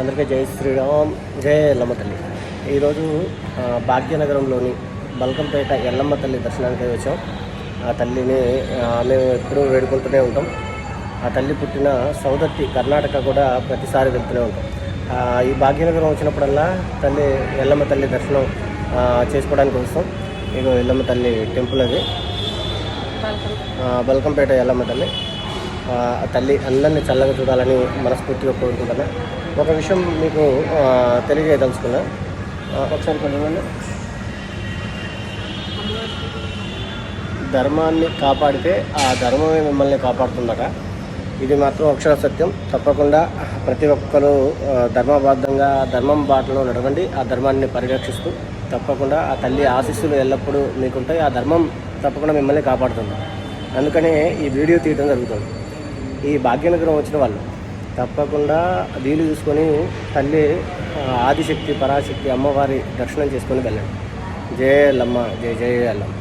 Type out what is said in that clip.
అందరికీ జై శ్రీరామ్ జై ఎల్లమ్మ తల్లి. ఈరోజు భాగ్యనగరంలోని బల్కంపేట ఎల్లమ్మ తల్లి దర్శనానికి వచ్చాం. ఆ తల్లిని మేము ఎప్పుడూ వేడుకుంటూనే ఉంటాం. ఆ తల్లి పుట్టిన సౌదత్తి కర్ణాటక కూడా ప్రతిసారి వెళ్తూనే ఉంటాం. ఈ భాగ్యనగరం వచ్చినప్పుడల్లా తల్లి ఎల్లమ్మ తల్లి దర్శనం చేసుకోవడానికి వస్తాం. ఇగో ఎల్లమ్మ తల్లి టెంపుల్ అది. బల్కంపేట ఎల్లమ్మ తల్లి. తల్లి అందరినీ చల్లగా చూడాలని మనస్ఫూర్తిగా కోరుకుంటున్నా. ఒక విషయం మీకు తెలియజేయదలుచుకున్నా. ఒకసారి కొంచెం ధర్మాన్ని కాపాడితే ఆ ధర్మమే మిమ్మల్ని కాపాడుతుందట. ఇది మాత్రం అక్షర సత్యం. తప్పకుండా ప్రతి ఒక్కరూ ఆ, ధర్మబద్ధంగా ధర్మం బాటలో నడవండి. ఆ ధర్మాన్ని పరిరక్షిస్తూ తప్పకుండా ఆ తల్లి ఆశీస్సులు ఎల్లప్పుడూ మీకుంటాయి. ఆ ధర్మం తప్పకుండా మిమ్మల్ని కాపాడుతుంది. అందుకనే ఈ వీడియో తీయడం జరుగుతుంది. ఈ భాగ్యనగరం వచ్చిన వాళ్ళు. తప్పకుండా వీలు చూసుకొని తల్లి ఆదిశక్తి పరాశక్తి అమ్మవారి దర్శనం చేసుకొని వెళ్ళండి. జయ లమ్మ జయ జయ అల్లమ్మ.